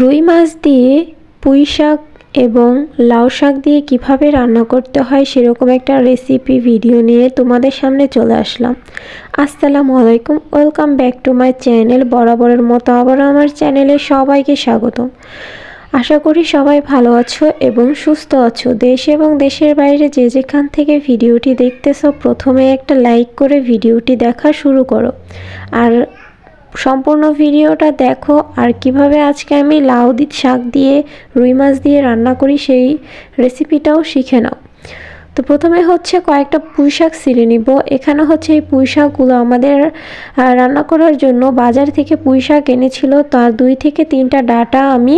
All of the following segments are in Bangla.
রুই মাছ দিয়ে পুঁই শাক এবং লাউ শাক দিয়ে কীভাবে রান্না করতে হয় সেরকম একটা রেসিপি ভিডিও নিয়ে তোমাদের সামনে চলে আসলাম। আসসালামু আলাইকুম welcome back to my channel বরাবরের মতো আবার আমার চ্যানেলে সবাইকে স্বাগতম। আশা করি সবাই ভালো আছো এবং সুস্থ আছো। দেশ এবং দেশের বাইরে যে যেখান থেকে ভিডিওটি দেখতেছো, প্রথমে একটা লাইক করে ভিডিওটি দেখা শুরু করো। আর সম্পূর্ণ ভিডিওটা দেখো আর কীভাবে আজকে আমি লাউ শাক দিয়ে, রুই মাছ দিয়ে রান্না করি সেই রেসিপিটাও শিখে নাও। তো প্রথমে হচ্ছে কয়েকটা পুঁই শাক ছিঁড়ে নিব। এখানে হচ্ছে এই পুঁই শাকগুলো আমাদের রান্না করার জন্য বাজার থেকে পুঁই শাক এনেছিল। তার দুই থেকে তিনটা ডাটা আমি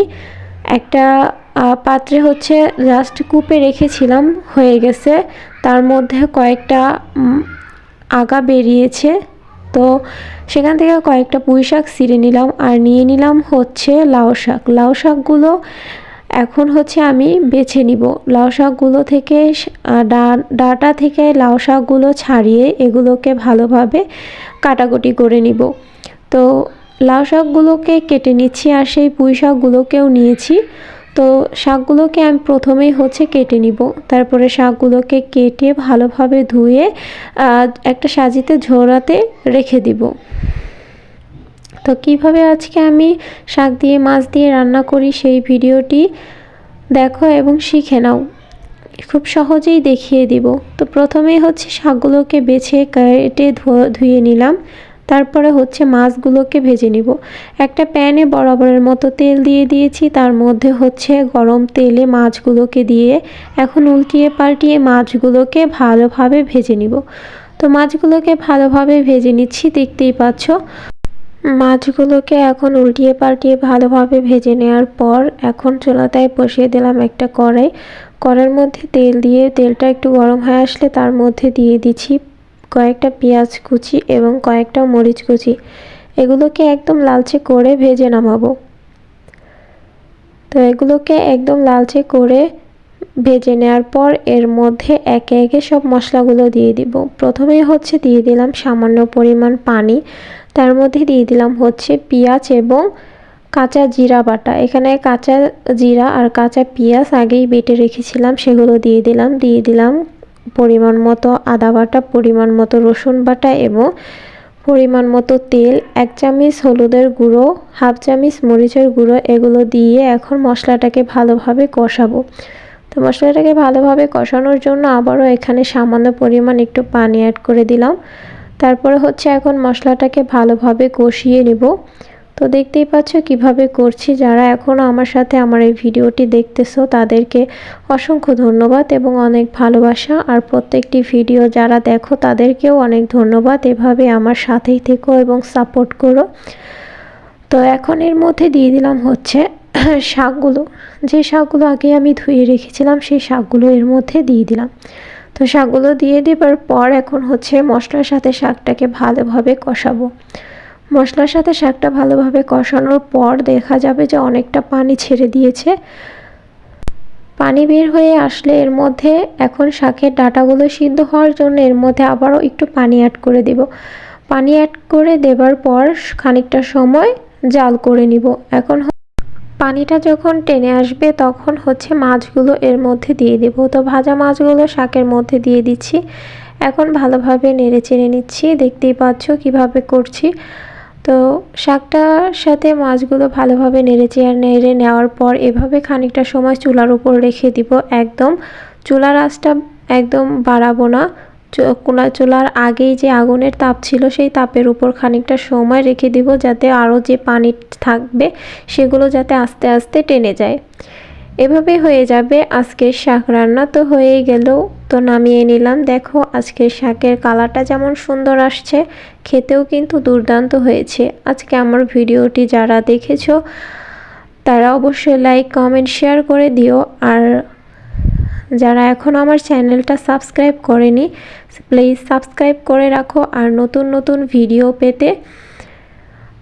একটা পাত্রে হচ্ছে জাস্ট কূপে রেখেছিলাম, হয়ে গেছে। তার মধ্যে কয়েকটা আগা বেরিয়েছে। তো সেখান থেকে কয়েকটা পুঁই শাক ছিঁড়ে নিলাম আর নিয়ে নিলাম হচ্ছে লাউ শাক। লাউ শাকগুলো এখন হচ্ছে আমি বেছে নিব। লাউ শাকগুলো থেকে ডাটা থেকে লাউ শাকগুলো ছাড়িয়ে এগুলোকে ভালোভাবে কাটাকুটি করে নিব। তো লাউ শাকগুলোকে কেটে নিচ্ছি আর সেই পুঁই শাকগুলোকেও নিয়েছি। তো শাকগুলোকে আমি প্রথমেই হচ্ছে কেটে নিব। তারপরে শাকগুলোকে কেটে ভালোভাবে ধুয়ে একটা সাজিতে ঝোড়াতে রেখে দিব। তো কীভাবে আজকে আমি শাক দিয়ে, মাছ দিয়ে রান্না করি সেই ভিডিওটি দেখো এবং শিখে নাও। খুব সহজেই দেখিয়ে দিব। তো প্রথমেই হচ্ছে শাকগুলোকে বেছে কেটে ধুয়ে নিলাম। তারপরে হচ্ছে মাছগুলোকে ভেজে নিব। একটা প্যানে বরাবরের মতো তেল দিয়ে দিয়েছি, তার মধ্যে হচ্ছে গরম তেলে মাছগুলোকে দিয়ে এখন উল্টিয়ে পাল্টিয়ে মাছগুলোকে ভালোভাবে ভেজে নিব। তো মাছগুলোকে ভালোভাবে ভেজে নিচ্ছি, দেখতেই পাচ্ছ। মাছগুলোকে এখন উল্টিয়ে পাল্টিয়ে ভালোভাবে ভেজে নেওয়ার পর এখন চুলাতায় বসিয়ে দিলাম একটা কড়াই। কড়াইয়ের মধ্যে তেল দিয়ে তেলটা একটু গরম হয়ে আসলে তার মধ্যে দিয়ে দিচ্ছি কয়েকটা পেঁয়াজ কুচি এবং কয়েকটা মরিচ কুচি। এগুলোকে একদম লালচে করে ভেজে নামাবো। তো এগুলোকে একদম লালচে করে ভেজে নেওয়ার পর এর মধ্যে একে একে সব মশলাগুলো দিয়ে দিব। প্রথমেই হচ্ছে দিয়ে দিলাম সামান্য পরিমাণ পানি। তার মধ্যে দিয়ে দিলাম হচ্ছে পেঁয়াজ এবং কাঁচা জিরা বাটা। এখানে কাঁচা জিরা আর কাঁচা পেঁয়াজ আগেই বেটে রেখেছিলাম, সেগুলো দিয়ে দিলাম। দিয়ে দিলাম পরিমাণ মতো আদা বাটা, পরিমাণ মতো রসুন বাটা এবং পরিমাণ মতো তেল, এক চামচ হলুদের গুঁড়ো, হাফ চামচ মরিচের গুঁড়ো এগুলো দিয়ে এখন মশলাটাকে ভালোভাবে কষাবো। তো মশলাটাকে ভালোভাবে কষানোর জন্য আবারও এখানে সামান্য পরিমাণ একটু পানি অ্যাড করে দিলাম। তারপরে হচ্ছে এখন মশলাটাকে ভালোভাবে কষিয়ে নেব। তো দেখতেই পাচ্ছ কীভাবে করছি। যারা এখনও আমার সাথে আমার এই ভিডিওটি দেখতেছো, তাদেরকে অসংখ্য ধন্যবাদ এবং অনেক ভালোবাসা। আর প্রত্যেকটি ভিডিও যারা দেখো, তাদেরকেও অনেক ধন্যবাদ। এভাবে আমার সাথেই থেকো এবং সাপোর্ট করো। তো এখন এর মধ্যে দিয়ে দিলাম হচ্ছে শাকগুলো। যে শাকগুলো আগে আমি ধুয়ে রেখেছিলাম, সেই শাকগুলো এর মধ্যে দিয়ে দিলাম। তো শাকগুলো দিয়ে দেবার পর এখন হচ্ছে মশলার সাথে শাকটাকে ভালোভাবে কষাবো। মশলার সাথে শাকটা ভালোভাবে কষানোর পর দেখা যাবে যে অনেকটা পানি ছেড়ে দিয়েছে। পানি বের হয়ে আসলে এর মধ্যে এখন শাকের ডাটাগুলো সিদ্ধ হওয়ার জন্য এর মধ্যে আবারও একটু পানি অ্যাড করে দেব। পানি অ্যাড করে দেবার পর খানিকটা সময় জাল করে নিব। এখন পানিটা যখন টেনে আসবে তখন হচ্ছে মাছগুলো এর মধ্যে দিয়ে দেব। তো ভাজা মাছগুলো শাকের মধ্যে দিয়ে দিচ্ছি। এখন ভালোভাবে নেড়ে চেড়ে নিচ্ছি। দেখতেই পাচ্ছ কীভাবে করছি। তো শাকটার সাথে মাছগুলো ভালোভাবে নেড়ে চেয়ার নেড়ে নেওয়ার পর এভাবে খানিকটা সময় চুলার উপর রেখে দিব। একদম চুলার আঁচটা একদম বাড়াবো না। কোনা, চুলার আগেই যে আগুনের তাপ ছিল সেই তাপের উপর খানিকটা সময় রেখে দিব যাতে আরও যে পানি থাকবে সেগুলো যাতে আস্তে আস্তে টেনে যায়। এভাবে হয়ে যাবে আজকের শাক রান্না। তো হয়েই গেল তো নামিয়ে নিলাম। দেখো, আজকের শাকের কালারটা যেমন সুন্দর আসছে, খেতেও কিন্তু দুর্দান্ত হয়েছে। আজকে আমার ভিডিওটি যারা দেখেছ, তারা অবশ্যই লাইক কমেন্ট শেয়ার করে দিও। আর যারা এখন আমার চ্যানেলটা সাবস্ক্রাইব করেনি প্লিজ সাবস্ক্রাইব করে রাখো। আর নতুন নতুন ভিডিও পেতে,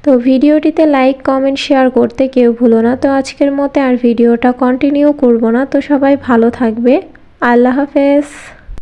তো ভিডিওটিতে লাইক কমেন্ট শেয়ার করতে কেউ ভুলো না। তো আজকের মতে আর ভিডিওটা কন্টিনিউ করব না। তো সবাই ভালো থাকবে। আল্লাহ হাফেজ।